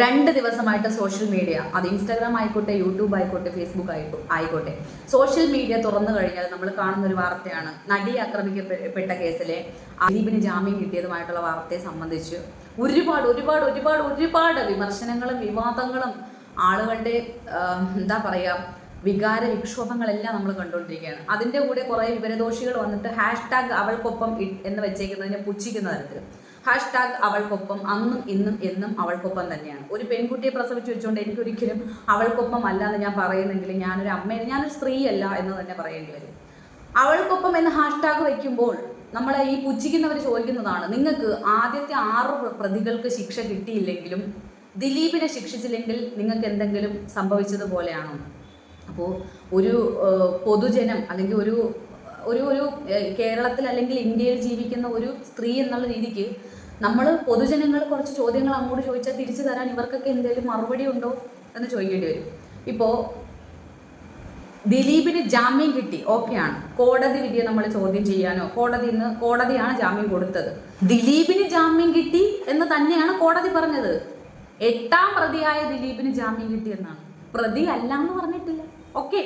രണ്ട് ദിവസമായിട്ട് social media അത് ഇൻസ്റ്റാഗ്രാം ആയിക്കോട്ടെ യൂട്യൂബ് ആയിക്കോട്ടെ ഫേസ്ബുക്ക് ആയിക്കോ ആയിക്കോട്ടെ. സോഷ്യൽ മീഡിയ തുറന്നു കഴിഞ്ഞാൽ നമ്മൾ കാണുന്ന ഒരു വാർത്തയാണ്. നടി ആക്രമിക്കപ്പെട്ട കേസിലെ അദീപിന് ജാമ്യം കിട്ടിയതുമായിട്ടുള്ള വാർത്തയെ സംബന്ധിച്ച് ഒരുപാട് ഒരുപാട് ഒരുപാട് ഒരുപാട് വിമർശനങ്ങളും വിവാദങ്ങളും ആളുകളുടെ എന്താ പറയുക വികാര വിക്ഷോഭങ്ങളെല്ലാം നമ്മൾ കണ്ടുകൊണ്ടിരിക്കുകയാണ്. അതിന്റെ കൂടെ കുറേ വിവരദോഷികൾ വന്നിട്ട് ഹാഷ്ടാഗ് അവൾക്കൊപ്പം എന്ന് വെച്ചേക്കുന്നതിനെ പുച്ഛിക്കുന്ന തരത്തിൽ ഹാഷ് ടാഗ് അവൾക്കൊപ്പം അന്നും ഇന്നും എന്നും അവൾക്കൊപ്പം തന്നെയാണ്. ഒരു പെൺകുട്ടിയെ പ്രസവിച്ചു വെച്ചുകൊണ്ട് എനിക്കൊരിക്കലും അവൾക്കൊപ്പം അല്ല എന്ന് ഞാൻ പറയുന്നെങ്കിൽ ഞാനൊരു അമ്മയാണ് ഞാനൊരു സ്ത്രീയല്ല എന്ന് തന്നെ പറയേണ്ടി വരും. അവൾക്കൊപ്പം എന്ന് ഹാഷ് ടാഗ് വയ്ക്കുമ്പോൾ നമ്മളെ ഈ പുച്ഛിക്കുന്നവർ ചോദിക്കുന്നതാണ് നിങ്ങൾക്ക് ആദ്യത്തെ ആറ് പ്രതികൾക്ക് ശിക്ഷ കിട്ടിയില്ലെങ്കിലും ദിലീപിനെ ശിക്ഷിച്ചില്ലെങ്കിൽ നിങ്ങൾക്ക് എന്തെങ്കിലും സംഭവിച്ചതുപോലെയാണോ? അപ്പോൾ ഒരു പൊതുജനം അല്ലെങ്കിൽ ഒരു ഒരു ഒരു കേരളത്തിൽ അല്ലെങ്കിൽ ഇന്ത്യയിൽ ജീവിക്കുന്ന ഒരു സ്ത്രീ എന്നുള്ള രീതിക്ക് നമ്മൾ പൊതുജനങ്ങൾ കുറച്ച് ചോദ്യങ്ങൾ അങ്ങോട്ട് ചോദിച്ചാൽ തിരിച്ചു തരാൻ ഇവർക്കൊക്കെ എന്തെങ്കിലും മറുപടി ഉണ്ടോ എന്ന് ചോദിക്കേണ്ടി വരും. ഇപ്പോൾ ദിലീപിന് ജാമ്യം കിട്ടി ഓക്കെയാണ് കോടതി വിധിയെ നമ്മൾ ചോദ്യം ചെയ്യാനോ കോടതി ഇന്ന് കോടതിയാണ് ജാമ്യം കൊടുത്തത്. ദിലീപിന് ജാമ്യം കിട്ടി എന്ന് തന്നെയാണ് കോടതി പറഞ്ഞത്. എട്ടാം പ്രതിയായ ദിലീപിന് ജാമ്യം കിട്ടി എന്നാണ്. പ്രതി അല്ല എന്ന് പറഞ്ഞിട്ടില്ല. ഓക്കെ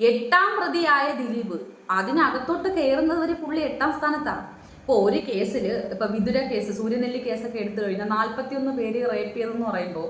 എട്ടാം പ്രതിയായ ദിലീപ് അതിനകത്തോട്ട് കയറുന്നത് വരെ പുള്ളി എട്ടാം സ്ഥാനത്താണ് ഇപ്പോൾ ഒരു കേസിൽ ഇപ്പൊ വിദുര കേസ് സൂര്യനെല്ലി കേസൊക്കെ എടുത്തു കഴിഞ്ഞാൽ നാൽപ്പത്തിയൊന്ന് പേര് റേപ്പ് ചെയ്തെന്ന് പറയുമ്പോൾ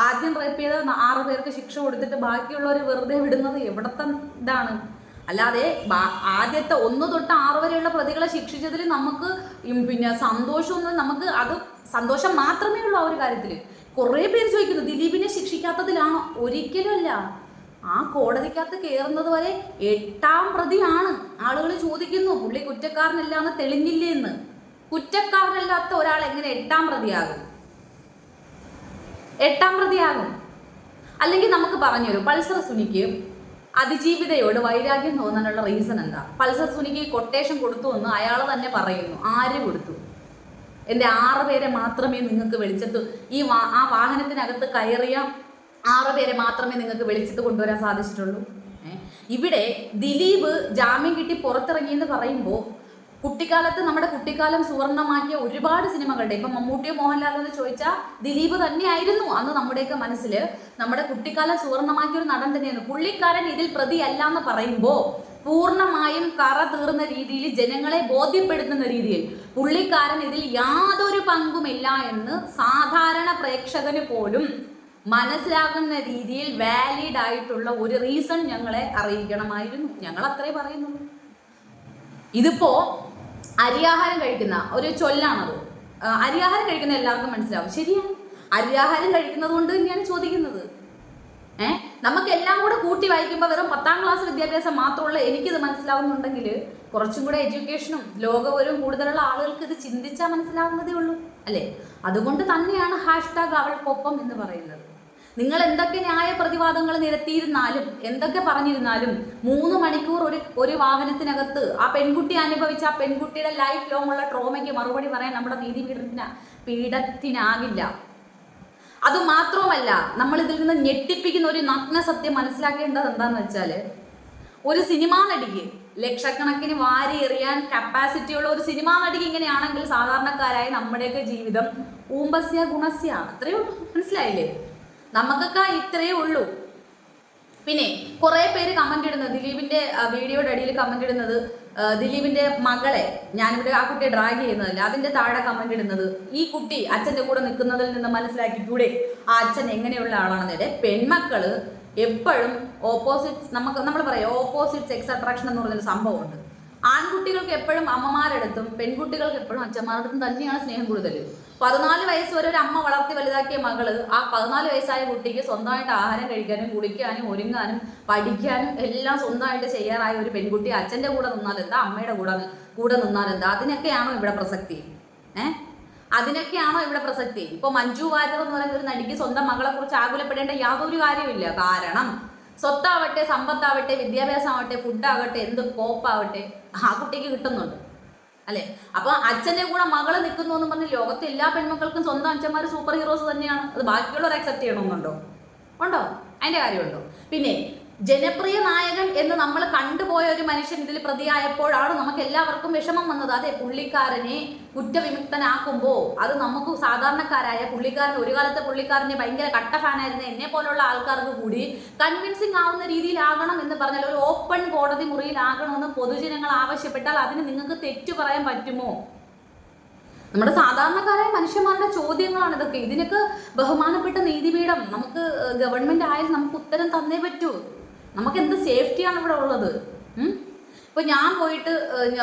ആദ്യം റേപ്പ് ചെയ്ത ആറ് പേർക്ക് ശിക്ഷ കൊടുത്തിട്ട് ബാക്കിയുള്ളവർ വെറുതെ വിടുന്നത് എവിടത്തെ ഇതാണ്? അല്ലാതെ ആദ്യത്തെ ഒന്ന് തൊട്ട് ആറ് വരെയുള്ള പ്രതികളെ ശിക്ഷിച്ചതിൽ നമുക്ക് പിന്നെ സന്തോഷമൊന്നും നമുക്ക് അത് സന്തോഷം മാത്രമേ ഉള്ളൂ ആ ഒരു കാര്യത്തിൽ കുറേ പേര് ചോദിക്കുന്നു ദിലീപിനെ ശിക്ഷിക്കാത്തതിലാണോ? ഒരിക്കലുമല്ല. ആ കോടതിക്കകത്ത് കയറുന്നത് വരെ എട്ടാം പ്രതിയാണ്. ആളുകൾ ചോദിക്കുന്നു പുള്ളി കുറ്റക്കാരനല്ല എന്ന് തെളിഞ്ഞില്ലേ എന്ന്? കുറ്റക്കാരനല്ലാത്ത ഒരാൾ എങ്ങനെ എട്ടാം പ്രതിയാകും? എട്ടാം പ്രതിയാകും. അല്ലെങ്കിൽ നമുക്ക് പറഞ്ഞുതരും പൾസർ സുനിക്ക് അതിജീവിതയോട് വൈരാഗ്യം തോന്നാനുള്ള റീസൺ എന്താ? പൾസർ സുനിക്ക് കൊട്ടേഷൻ കൊടുത്തു എന്ന് അയാൾ തന്നെ പറയുന്നു ആര് കൊടുത്തു? എന്റെ ആറ് പേരെ മാത്രമേ നിങ്ങൾക്ക് വെളിച്ചത്ത് ഈ ആ വാഹനത്തിനകത്ത് കയറിയ ആറ് പേരെ മാത്രമേ നിങ്ങൾക്ക് വെളിച്ചത്ത് കൊണ്ടുവരാൻ സാധിച്ചിട്ടുള്ളൂ? ഇവിടെ ദിലീപ് ജാമ്യം കിട്ടി പുറത്തിറങ്ങിയെന്ന് പറയുമ്പോൾ കുട്ടിക്കാലത്ത് നമ്മുടെ കുട്ടിക്കാലം സുവർണമാക്കിയ ഒരുപാട് സിനിമകളുടെ ഇപ്പം മമ്മൂട്ടിയോ മോഹൻലാലോ എന്ന് ചോദിച്ചാൽ ദിലീപ് തന്നെയായിരുന്നു അന്ന് നമ്മുടെയൊക്കെ മനസ്സിൽ നമ്മുടെ കുട്ടിക്കാലം സുവർണമാക്കിയ ഒരു നടൻ തന്നെയാണ്. പുള്ളിക്കാരൻ ഇതിൽ പ്രതിയല്ല എന്ന് പറയുമ്പോൾ പൂർണമായും കറ തീർന്ന രീതിയിൽ ജനങ്ങളെ ബോധ്യപ്പെടുത്തുന്ന രീതിയിൽ പുള്ളിക്കാരൻ ഇതിൽ യാതൊരു പങ്കുമില്ല എന്ന് സാധാരണ പ്രേക്ഷകന് പോലും മനസ്സിലാകുന്ന രീതിയിൽ വാലിഡ് ആയിട്ടുള്ള ഒരു റീസൺ ഞങ്ങളെ അറിയിക്കണമായിരുന്നു. ഞങ്ങൾ അത്രേ പറയുന്നുള്ളൂ. ഇതിപ്പോ അരിയാഹാരം കഴിക്കുന്ന ഒരു ചൊല്ലാണത്. അരിയാഹാരം കഴിക്കുന്ന എല്ലാവർക്കും മനസ്സിലാവും. ശരിയാണ്. അരിയാഹാരം കഴിക്കുന്നത് കൊണ്ട് തന്നെയാണ് ചോദിക്കുന്നത്. ഏ? നമുക്ക് എല്ലാം കൂടെ കൂട്ടി വായിക്കുമ്പോൾ വെറും പത്താം ക്ലാസ് വിദ്യാഭ്യാസം മാത്രമുള്ള എനിക്കിത് മനസ്സിലാവുന്നുണ്ടെങ്കിൽ കുറച്ചും കൂടെ എഡ്യൂക്കേഷനും ലോകവരും കൂടുതലുള്ള ആളുകൾക്ക് ഇത് ചിന്തിച്ചാൽ മനസ്സിലാവുന്നതേ ഉള്ളൂ. അല്ലേ? അതുകൊണ്ട് തന്നെയാണ് ഹാഷ്ടാഗ് അവൾക്കൊപ്പം എന്ന് പറയുന്നത്. നിങ്ങൾ എന്തൊക്കെ ന്യായ പ്രതിവാദങ്ങൾ നിരത്തിയിരുന്നാലും എന്തൊക്കെ പറഞ്ഞിരുന്നാലും മൂന്ന് മണിക്കൂർ ഒരു ഒരു വാഹനത്തിനകത്ത് ആ പെൺകുട്ടി അനുഭവിച്ച ആ പെൺകുട്ടിയുടെ ലൈഫ് ലോങ് ഉള്ള ട്രോമയ്ക്ക് മറുപടി പറയാൻ നമ്മുടെ നീതി നീതിപീഠത്തിന് പീഠത്തിനാകില്ല. അത് മാത്രവുമല്ല നമ്മൾ ഇതിൽ നിന്ന് ഞെട്ടിപ്പിക്കുന്ന ഒരു നഗ്ന സത്യം മനസ്സിലാക്കേണ്ടത് എന്താന്ന് വെച്ചാൽ ഒരു സിനിമാ നടിക്ക് ലക്ഷക്കണക്കിന് വാരി എറിയാൻ കപ്പാസിറ്റി ഉള്ള ഒരു സിനിമാ നടിക്ക് ഇങ്ങനെയാണെങ്കിൽ സാധാരണക്കാരായ നമ്മുടെയൊക്കെ ജീവിതം ഊമ്പസ്യ ഗുണസ്യ അത്രയേ മനസ്സിലായില്ലേ? നമുക്കൊക്കെ ഇത്രയേ ഉള്ളൂ. പിന്നെ കുറേ പേര് കമന്റ് ഇടുന്നത്. ദിലീപിന്റെ വീഡിയോയുടെ അടിയിൽ കമന്റ് ഇടുന്നത് ദിലീപിന്റെ മകളെ ഞാനിവിടെ ആ കുട്ടിയെ ഡ്രാഗ് ചെയ്യുന്നതല്ല അതിന്റെ താഴെ കമന്റ് ഇടുന്നത് ഈ കുട്ടി അച്ഛന്റെ കൂടെ നിൽക്കുന്നതിൽ നിന്ന് മനസ്സിലാക്കിക്കൂടെ? ആ അച്ഛൻ എങ്ങനെയുള്ള ആളാണെന്നിടെ പെൺമക്കൾ എപ്പോഴും ഓപ്പോസിറ്റ്സ് നമുക്ക് നമ്മൾ പറയാം ഓപ്പോസിറ്റ് സെക്സ് അട്രാക്ഷൻ എന്ന് പറഞ്ഞൊരു സംഭവമുണ്ട്. ആൺകുട്ടികൾക്ക് എപ്പോഴും അമ്മമാരെടുത്തും പെൺകുട്ടികൾക്ക് എപ്പോഴും അച്ഛന്മാരുടെ തന്നെയാണ് സ്നേഹം കൂടുതൽ പതിനാല് വയസ്സ് വരെ ഒരു അമ്മ വളർത്തി വലുതാക്കിയ മകൾ ആ പതിനാല് വയസ്സായ കുട്ടിക്ക് സ്വന്തമായിട്ട് ആഹാരം കഴിക്കാനും കുളിക്കാനും ഒരുങ്ങാനും പഠിക്കാനും എല്ലാം സ്വന്തമായിട്ട് ചെയ്യാറായ ഒരു പെൺകുട്ടി അച്ഛന്റെ കൂടെ നിന്നാൽ എന്താ? അമ്മയുടെ കൂടെ കൂടെ നിന്നാൽ എന്താ? അതിനൊക്കെയാണോ ഇവിടെ പ്രസക്തി? ഏഹ് അതിനൊക്കെയാണോ ഇവിടെ പ്രസക്തി? ഇപ്പൊ മഞ്ജു വാര്യർ എന്ന് പറയുന്ന ഒരു നടിക്ക് സ്വന്തം മകളെ കുറിച്ച് ആകുലപ്പെടേണ്ട യാതൊരു കാര്യമില്ല കാരണം സ്വത്താവട്ടെ സമ്പത്താവട്ടെ വിദ്യാഭ്യാസമാവട്ടെ ഫുഡാവട്ടെ എന്ത് കോപ്പാവട്ടെ ആ കുട്ടിക്ക് കിട്ടുന്നുണ്ട്. അല്ലെ? അപ്പൊ അച്ഛന്റെ കൂടെ മകൾ നിൽക്കുന്നു എന്ന് പറഞ്ഞ് ലോകത്തെ എല്ലാ പെൺമക്കൾക്കും സ്വന്തം അച്ഛന്മാർ സൂപ്പർ ഹീറോസ് തന്നെയാണ്. അത് ബാക്കിയുള്ളവർ അക്സെപ്റ്റ് ചെയ്യണമെന്നുണ്ടോ? ഉണ്ടോ? അതിന്റെ കാര്യമുണ്ടോ? പിന്നെ ജനപ്രിയ നായകൻ എന്ന് നമ്മൾ കണ്ടുപോയ ഒരു മനുഷ്യൻ ഇതിൽ പ്രതിയായപ്പോഴാണ് നമുക്ക് എല്ലാവർക്കും വിഷമം വന്നത്. അതെ പുള്ളിക്കാരനെ കുറ്റവിമുക്തനാക്കുമ്പോൾ അത് നമുക്ക് സാധാരണക്കാരായ പുള്ളിക്കാരൻ ഒരു കാലത്തെ പുള്ളിക്കാരനെ ഭയങ്കര കട്ട ഫാനായിരുന്ന എന്നെ പോലുള്ള ആൾക്കാർക്ക് കൂടി കൺവിൻസിങ് ആവുന്ന രീതിയിലാകണം എന്ന് പറഞ്ഞാൽ ഒരു ഓപ്പൺ കോടതി മുറിയിലാകണമെന്ന് പൊതുജനങ്ങൾ ആവശ്യപ്പെട്ടാൽ അതിന് നിങ്ങൾക്ക് തെറ്റു പറയാൻ പറ്റുമോ? നമ്മുടെ സാധാരണക്കാരായ മനുഷ്യന്മാരുടെ ചോദ്യങ്ങളാണ് ഇതൊക്കെ. ഇതിനൊക്കെ ബഹുമാനപ്പെട്ട നീതിപീഠം നമുക്ക് ഗവൺമെന്റ് ആയാലും നമുക്ക് ഉത്തരം തന്നേ പറ്റൂ. നമുക്ക് എന്ത് സേഫ്റ്റിയാണ് ഇവിടെ ഉള്ളത്? ഇപ്പൊ ഞാൻ പോയിട്ട്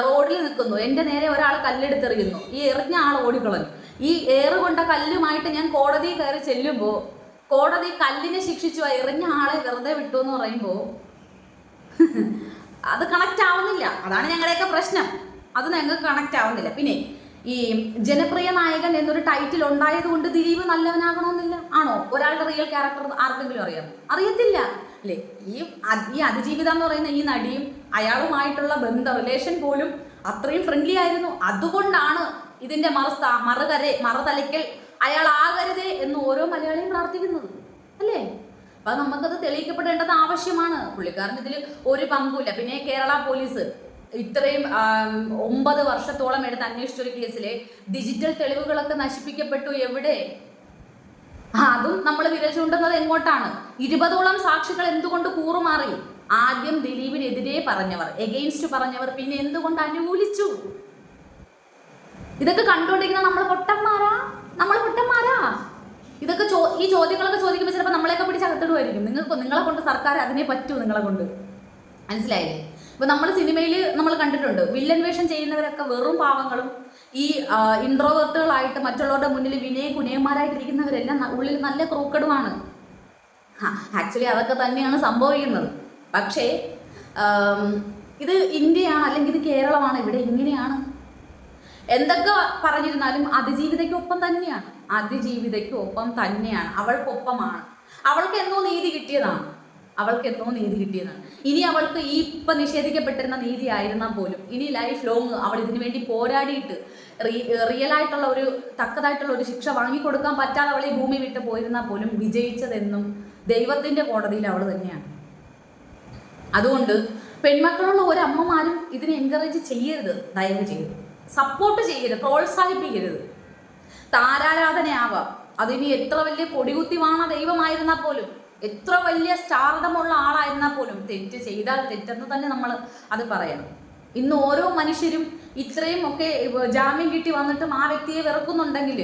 റോഡിൽ നിൽക്കുന്നു എന്റെ നേരെ ഒരാൾ കല്ലെടുത്തെറിയുന്നു. ഈ എറിഞ്ഞ ആൾ ഓടിക്കളഞ്ഞു ഈ ഏറ് കൊണ്ട കല്ലുമായിട്ട് ഞാൻ കോടതി കയറി ചെല്ലുമ്പോൾ കോടതി കല്ലിനെ ശിക്ഷിച്ചു എറിഞ്ഞ ആളെ വെറുതെ വിട്ടു എന്ന് പറയുമ്പോൾ അത് കണക്റ്റ് ആവുന്നില്ല. അതാണ് ഞങ്ങളുടെയൊക്കെ പ്രശ്നം. അത് ഞങ്ങൾക്ക് കണക്റ്റ് ആവുന്നില്ല. പിന്നെ ഈ ജനപ്രിയ നായകൻ എന്നൊരു ടൈറ്റിൽ ഉണ്ടായത് കൊണ്ട് ദിലീപ് നല്ലവനാകണമെന്നില്ല. ആണോ? ഒരാളുടെ റിയൽ ക്യാരക്ടർ ആർക്കെങ്കിലും അറിയാം. അറിയത്തില്ല. അല്ലേ? ഈ ഈ അതിജീവിത എന്ന് പറയുന്ന ഈ നടിയും അയാളുമായിട്ടുള്ള ബന്ധ റിലേഷൻ പോലും അത്രയും ഫ്രണ്ട്ലി ആയിരുന്നു. അതുകൊണ്ടാണ് ഇതിന്റെ മറുസ്ഥ മറുകര മറുതലയ്ക്കൽ അയാൾ ആകരുതേ എന്ന് ഓരോ മലയാളിയും പ്രാർത്ഥിക്കുന്നത്. അല്ലേ? അപ്പൊ നമുക്കത് തെളിയിക്കപ്പെടേണ്ടത് ആവശ്യമാണ്. പുള്ളിക്കാരൻ ഇതിൽ ഒരു പങ്കുമില്ല. പിന്നെ കേരള പോലീസ് ഇത്രയും ഒമ്പത് വർഷത്തോളം എടുത്ത് അന്വേഷിച്ച ഒരു കേസിലെ ഡിജിറ്റൽ തെളിവുകളൊക്കെ നശിപ്പിക്കപ്പെട്ടു എവിടെ? അതും നമ്മൾ വിരൽ ചൂണ്ടുന്നത് എങ്ങോട്ടാണ്? ഇരുപതോളം സാക്ഷികൾ എന്തുകൊണ്ട് കൂറുമാറി? ആദ്യം ദിലീപിനെതിരെ പറഞ്ഞവർ എഗെയിൻസ്റ്റ് പറഞ്ഞവർ പിന്നെ എന്തുകൊണ്ട് അനുകൂലിച്ചു? ഇതൊക്കെ കണ്ടുകൊണ്ടിരിക്കുന്ന നമ്മൾ പൊട്ടന്മാരാ? നമ്മൾ പൊട്ടന്മാരാ? ഇതൊക്കെ ചോ ഈ ചോദ്യങ്ങളൊക്കെ ചോദിക്കുമ്പോൾ ചിലപ്പോൾ നമ്മളെയൊക്കെ പിടിച്ച് അകത്തിടുമായിരിക്കും. നിങ്ങൾക്ക് നിങ്ങളെ കൊണ്ട് സർക്കാർ അതിനെ പറ്റൂ നിങ്ങളെ കൊണ്ട്. മനസ്സിലായില്ലേ? ഇപ്പൊ നമ്മൾ സിനിമയിൽ നമ്മൾ കണ്ടിട്ടുണ്ട് വില്ലൻ വേഷം ചെയ്യുന്നവരൊക്കെ വെറും പാവങ്ങളും ഈ ഇൻട്രോവേർട്ടുകളായിട്ട് മറ്റുള്ളവരുടെ മുന്നിൽ വിനയ കുനയന്മാരായിട്ടിരിക്കുന്നവരെല്ലാം ഉള്ളിൽ നല്ല ക്രൂക്കടുമാണ്. ആക്ച്വലി അതൊക്കെ തന്നെയാണ് സംഭവിക്കുന്നത്. പക്ഷേ ഇത് ഇന്ത്യയാണ് അല്ലെങ്കിൽ ഇത് കേരളമാണ് ഇവിടെ ഇങ്ങനെയാണ്. എന്തൊക്കെ പറഞ്ഞിരുന്നാലും അതിജീവിതയ്ക്കൊപ്പം തന്നെയാണ്. അതിജീവിതയ്ക്കൊപ്പം തന്നെയാണ്. അവൾക്കൊപ്പമാണ്. അവൾക്ക് എന്തോ നീതി കിട്ടിയതാണ്. അവൾക്ക് എന്നോ നീതി കിട്ടിയതാണ് ഇനി അവൾക്ക് ഈ ഇപ്പം നിഷേധിക്കപ്പെട്ടിരുന്ന നീതി ആയിരുന്നാൽ പോലും ഇനി ലൈഫ് ലോങ് അവൾ ഇതിനു വേണ്ടി പോരാടിയിട്ട് റിയൽ ആയിട്ടുള്ള ഒരു തക്കതായിട്ടുള്ള ഒരു ശിക്ഷ വാങ്ങിക്കൊടുക്കാൻ പറ്റാതെ അവൾ ഈ ഭൂമി വിട്ട് പോയിരുന്നാൽ പോലും വിജയിച്ചതെന്നും ദൈവത്തിന്റെ കോടതിയിൽ അവൾ തന്നെയാണ്. അതുകൊണ്ട് പെൺമക്കളുള്ള ഒരമ്മമാരും ഇതിനെ എൻകറേജ് ചെയ്യരുത് ദയവ് ചെയ്ത് സപ്പോർട്ട് ചെയ്യരുത് പ്രോത്സാഹിപ്പിക്കരുത്. താരാരാധനയാവാം. അതിനി എത്ര വലിയ കൊടികുത്തി വാണ ദൈവമായിരുന്നാൽ പോലും എത്ര വലിയ സ്റ്റാർദമുള്ള ആളായിരുന്നാൽ പോലും തെറ്റ് ചെയ്താൽ തെറ്റെന്ന് തന്നെ നമ്മൾ അത് പറയണം. ഇന്ന് ഓരോ മനുഷ്യരും ഇത്രയും ഒക്കെ ജാമ്യം കിട്ടി വന്നിട്ടും ആ വ്യക്തിയെ വെറുക്കുന്നുണ്ടെങ്കിൽ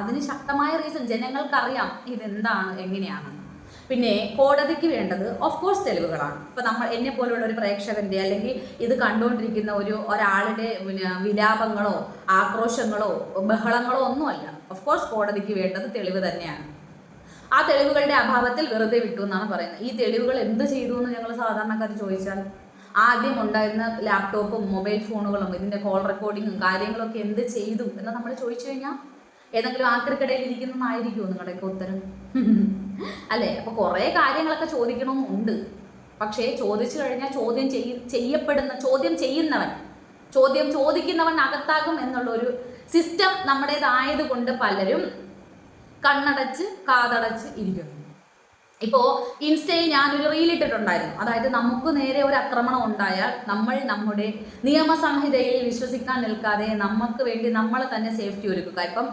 അതിന് ശക്തമായ റീസൺ ജനങ്ങൾക്കറിയാം ഇതെന്താണ് എങ്ങനെയാണെന്ന്. പിന്നെ കോടതിക്ക് വേണ്ടത് ഓഫ് കോഴ്സ് തെളിവുകളാണ്. ഇപ്പൊ നമ്മൾ എന്നെ പോലുള്ള ഒരു പ്രേക്ഷകന്റെ അല്ലെങ്കിൽ ഇത് കണ്ടുകൊണ്ടിരിക്കുന്ന ഒരു ഒരാളുടെ പിന്നെ വിലാപങ്ങളോ ആക്രോശങ്ങളോ ബഹളങ്ങളോ ഒന്നുമല്ല. ഓഫ് കോഴ്സ് കോടതിക്ക് വേണ്ടത് തെളിവ് തന്നെയാണ്. ആ തെളിവുകളുടെ അഭാവത്തിൽ വെറുതെ വിട്ടു എന്നാണ് പറയുന്നത്. ഈ തെളിവുകൾ എന്ത് ചെയ്തു എന്ന് ഞങ്ങൾ സാധാരണക്കാർ ചോദിച്ചാൽ ആദ്യം ഉണ്ടായിരുന്ന ലാപ്ടോപ്പും മൊബൈൽ ഫോണുകളും ഇതിന്റെ കോൾ റെക്കോർഡിങ്ങും കാര്യങ്ങളൊക്കെ എന്ത് ചെയ്തു എന്ന് നമ്മൾ ചോദിച്ചു കഴിഞ്ഞാൽ ഏതെങ്കിലും ആക്രിക്കടയിൽ ഇരിക്കുന്നതായിരിക്കുമോ നിങ്ങളുടെയൊക്കെ ഉത്തരം? അല്ലേ? അപ്പൊ കുറേ കാര്യങ്ങളൊക്കെ ചോദിക്കണമെന്നുണ്ട് പക്ഷേ ചോദിച്ചു കഴിഞ്ഞാൽ ചോദ്യം ചെയ്യ ചെയ്യപ്പെടുന്ന ചോദ്യം ചെയ്യുന്നവൻ ചോദ്യം ചോദിക്കുന്നവൻ അകത്താകും എന്നുള്ള ഒരു സിസ്റ്റം നമ്മുടേതായത് കൊണ്ട് പലരും കണ്ണടച്ച് കാതടച്ച് ഇരിക്കുന്നു. ഇപ്പോ ഇൻസ്റ്റയിൽ ഞാനൊരു റീൽ ഇട്ടിട്ടുണ്ടായിരുന്നു. അതായത് നമുക്ക് നേരെ ഒരു ആക്രമണം ഉണ്ടായാൽ നമ്മൾ നമ്മുടെ നിയമസംഹിതയിൽ വിശ്വസിക്കാൻ നിൽക്കാതെ നമുക്ക് വേണ്ടി നമ്മൾ തന്നെ സേഫ്റ്റി ഒരുക്കുക. ഇപ്പം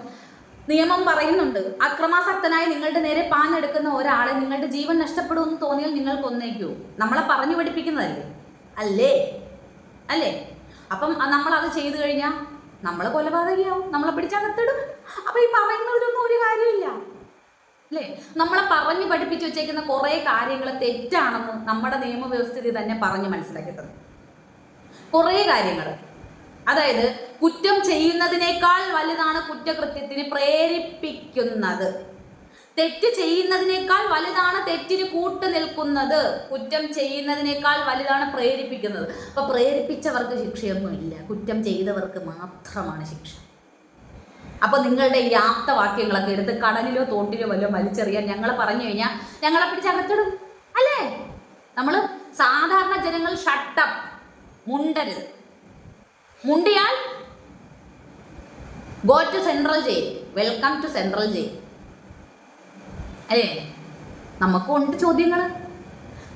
നിയമം പറയുന്നുണ്ട് അക്രമാസക്തനായി നിങ്ങളുടെ നേരെ പാഞ്ഞെടുക്കുന്ന ഒരാളെ നിങ്ങളുടെ ജീവൻ നഷ്ടപ്പെടുമെന്ന് തോന്നിയാൽ നിങ്ങൾ കൊന്നേക്കൂ നമ്മളെ പറഞ്ഞു പഠിപ്പിക്കുന്നതല്ലേ? അല്ലേ? അല്ലേ? അപ്പം നമ്മൾ അത് ചെയ്തു കഴിഞ്ഞാൽ നമ്മൾ കൊലപാതകയാവും. നമ്മളെ പിടിച്ചകത്തിടും. അപ്പൊ ഈ പറയുന്നതിലൊന്നും ഒരു കാര്യമില്ല അല്ലേ? നമ്മളെ പറഞ്ഞു പഠിപ്പിച്ചു വെച്ചേക്കുന്ന കുറേ കാര്യങ്ങൾ തെറ്റാണെന്ന് നമ്മുടെ നിയമവ്യവസ്ഥിതി തന്നെ പറഞ്ഞു മനസ്സിലാക്കി തന്നു കുറേ കാര്യങ്ങൾ അതായത് കുറ്റം ചെയ്യുന്നതിനേക്കാൾ വലുതാണ് കുറ്റകൃത്യത്തിന് പ്രേരിപ്പിക്കുന്നത്. തെറ്റ് ചെയ്യുന്നതിനേക്കാൾ വലുതാണ് തെറ്റിന് കൂട്ടു നിൽക്കുന്നത്. കുറ്റം ചെയ്യുന്നതിനേക്കാൾ വലുതാണ് പ്രേരിപ്പിക്കുന്നത്. അപ്പൊ പ്രേരിപ്പിച്ചവർക്ക് ശിക്ഷയൊന്നുമില്ല. കുറ്റം ചെയ്തവർക്ക് മാത്രമാണ് ശിക്ഷ. അപ്പൊ നിങ്ങളുടെ ഈ ആപ്തവാക്യങ്ങളൊക്കെ എടുത്ത് കടലിലോ തോട്ടിലോ വല്ലോ വലിച്ചെറിയാൻ ഞങ്ങൾ പറഞ്ഞു കഴിഞ്ഞാൽ ഞങ്ങളെ പിടിച്ച് അകത്തിടും. അല്ലേ? നമ്മൾ സാധാരണ ജനങ്ങൾ ഷട്ടപ്പ് മുണ്ടരുത്. മുണ്ടിയാൽ go to central jail welcome to central jail അല്ലേ നമുക്കും ഉണ്ട് ചോദ്യങ്ങൾ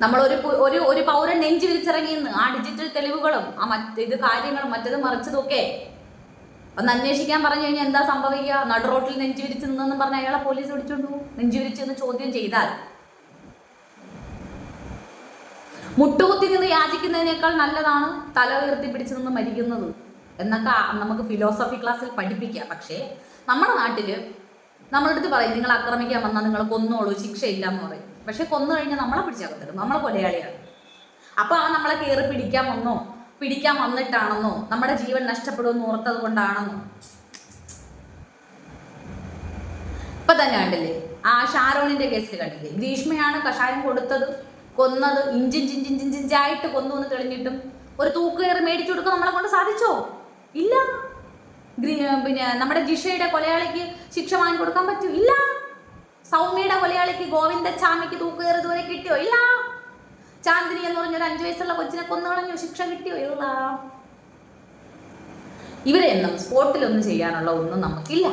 നമ്മൾ ഒരു ഒരു ഒരു പൗരൻ നെഞ്ചു വിരിച്ചിറങ്ങിയെന്ന് ആ ഡിജിറ്റൽ തെളിവുകളും ആ മറ്റ് ഇത് കാര്യങ്ങളും മറ്റത് മറിച്ചതും ഒക്കെ ഒന്ന് അന്വേഷിക്കാൻ പറഞ്ഞു കഴിഞ്ഞാൽ എന്താ സംഭവിക്കുക? നടു റോട്ടിൽ നെഞ്ചു വിരിച്ച് നിന്നെന്ന് പറഞ്ഞ അയാളെ പോലീസ് പിടിച്ചോണ്ടു നെഞ്ചു വിരിച്ച് എന്ന് ചോദ്യം ചെയ്താൽ മുട്ടുകുത്തി നിന്ന് യാചിക്കുന്നതിനേക്കാൾ നല്ലതാണ് തല ഉയർത്തി പിടിച്ചു നിന്ന് മരിക്കുന്നത്. എന്നൊക്കെ നമുക്ക് ഫിലോസഫി ക്ലാസ്സിൽ പഠിപ്പിക്കാം. പക്ഷേ നമ്മുടെ നാട്ടിൽ നമ്മുടെ അടുത്ത് പറയും നിങ്ങൾ ആക്രമിക്കാൻ വന്നാൽ നിങ്ങൾ കൊന്നോളൂ ശിക്ഷയില്ല എന്ന് പറയും. പക്ഷെ കൊന്നു കഴിഞ്ഞാൽ നമ്മളെ പിടിച്ചകത്തിടും. നമ്മളെ കൊലയാളിയാണ്. അപ്പൊ ആ നമ്മളെ കയറി പിടിക്കാൻ വന്നോ പിടിക്കാൻ വന്നിട്ടാണെന്നോ നമ്മുടെ ജീവൻ നഷ്ടപ്പെടുമെന്ന് ഓർത്തത് കൊണ്ടാണെന്നോ? ഇപ്പൊ തന്നെ കണ്ടില്ലേ? ആ ഷാരോണിന്റെ കേസിൽ കണ്ടില്ലേ? ഗ്രീഷ്മയാണ് കഷായം കൊടുത്തത് കൊന്നത് ഇഞ്ചിഞ്ചിഞ്ചിഞ്ചിഞ്ചായിട്ട് കൊന്നു എന്ന് തെളിഞ്ഞിട്ടും ഒരു തൂക്കുകയറി മേടിച്ചു കൊടുക്കാൻ നമ്മളെ കൊണ്ട് സാധിച്ചോ? ഇല്ല. പിന്നെ നമ്മുടെ ജിഷയുടെ കൊലയാളിക്ക് ശിക്ഷ വാങ്ങിക്കൊടുക്കാൻ പറ്റൂ? ഇല്ല. സൗമ്യയുടെ കൊലയാളിക്ക് ഗോവിന്ദ ചാമിക്ക് തൂക്കുകയറി ഇതുവരെ കിട്ടിയോ? ഇല്ല. ചാന്ദിനി എന്ന് പറഞ്ഞൊരു അഞ്ചു വയസ്സുള്ള കൊച്ചിനെ കൊന്നുകളഞ്ഞു ശിക്ഷ കിട്ടിയോ? ഇല്ല. ഇവരെയൊന്നും സ്പോട്ടിലൊന്നും ചെയ്യാനുള്ള ഒന്നും നമുക്കില്ല.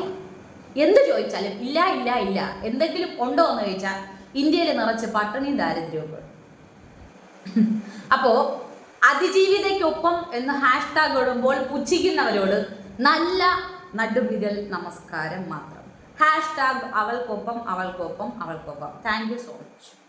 എന്ത് ചോദിച്ചാലും ഇല്ല ഇല്ല ഇല്ല. എന്തെങ്കിലും ഉണ്ടോ എന്ന് ചോദിച്ചാൽ ഇന്ത്യയിൽ നിറച്ച് പട്ടിണി ദാരിദ്ര്യവും അപ്പോ അതിജീവിതയ്ക്കൊപ്പം എന്ന് ഹാഷ്ടാഗ് ഇടുമ്പോൾ പുച്ഛിക്കുന്നവരോട് നല്ല നടുവിരൽ നമസ്കാരം മാത്രം. ഹാഷ്ടാഗ് അവൾക്കൊപ്പം അവൾക്കൊപ്പം അവൾക്കൊപ്പം. Thank you so much